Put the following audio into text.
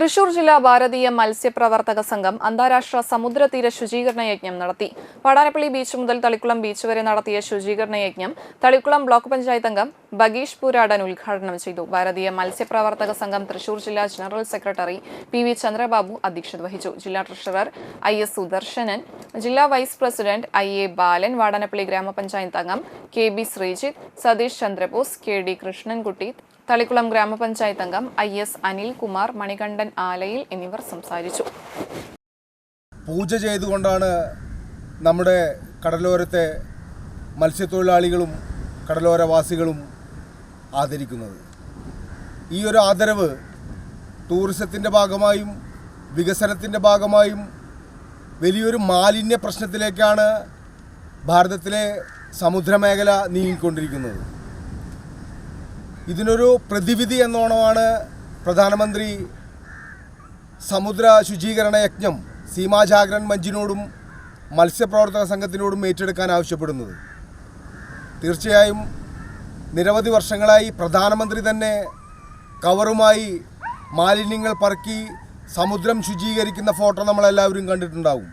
തൃശൂർ ജില്ലാ ഭാരതീയ മത്സ്യപ്രവർത്തക സംഘം അന്താരാഷ്ട്ര സമുദ്രതീര ശുചീകരണ യജ്ഞം നടത്തി. വാടാനപ്പള്ളി ബീച്ച് മുതൽ തളിക്കുളം ബീച്ച് വരെ നടത്തിയ ശുചീകരണ യജ്ഞം തളിക്കുളം ബ്ലോക്ക് പഞ്ചായത്ത് അംഗം ബഗീഷ് പൂരാടൻ ഉദ്ഘാടനം ചെയ്തു. ഭാരതീയ മത്സ്യപ്രവർത്തക സംഘം തൃശൂർ ജില്ലാ general secretary P V Chandrababu അധ്യക്ഷത വഹിച്ചു. ജില്ലാ ട്രഷറർ ഐ എസ് സുദർശനൻ ജില്ലാ vice president I A Balan Vadanappally grama panchayat അംഗം K B Sreejith Satheesh Chandrabose K D Krishnankutty Thalikulam grama panchayat അംഗം ഐ എസ് അനിൽകുമാർ മണികണ്ഠൻ ആലയിൽ എന്നിവർ സംസാരിച്ചു. പൂജ ചെയ്തുകൊണ്ടാണ് നമ്മുടെ കടലോരത്തെ മത്സ്യത്തൊഴിലാളികളും കടലോരവാസികളും ആദരിക്കുന്നത്. ഈ ഒരു ആദരവ് ടൂറിസത്തിന്റെ ഭാഗമായും വികസനത്തിന്റെ ഭാഗമായും വലിയൊരു മാലിന്യ പ്രശ്നത്തിലേക്കാണ് ഭാരതത്തിലെ സമുദ്രമേഖല നീങ്ങിക്കൊണ്ടിരിക്കുന്നത്. ഇതിനൊരു പ്രതിവിധി എന്നോണമാണ് പ്രധാനമന്ത്രി സമുദ്ര ശുചീകരണ യജ്ഞം സീമാജാഗ്രൻ മഞ്ചിനോടും മത്സ്യപ്രവർത്തക സംഘത്തിനോടും ഏറ്റെടുക്കാൻ ആവശ്യപ്പെടുന്നത്. തീർച്ചയായും നിരവധി വർഷങ്ങളായി പ്രധാനമന്ത്രി തന്നെ കവറുമായി മാലിന്യങ്ങൾ പറക്കി സമുദ്രം ശുചീകരിക്കുന്ന ഫോട്ടോ നമ്മളെല്ലാവരും കണ്ടിട്ടുണ്ടാവും.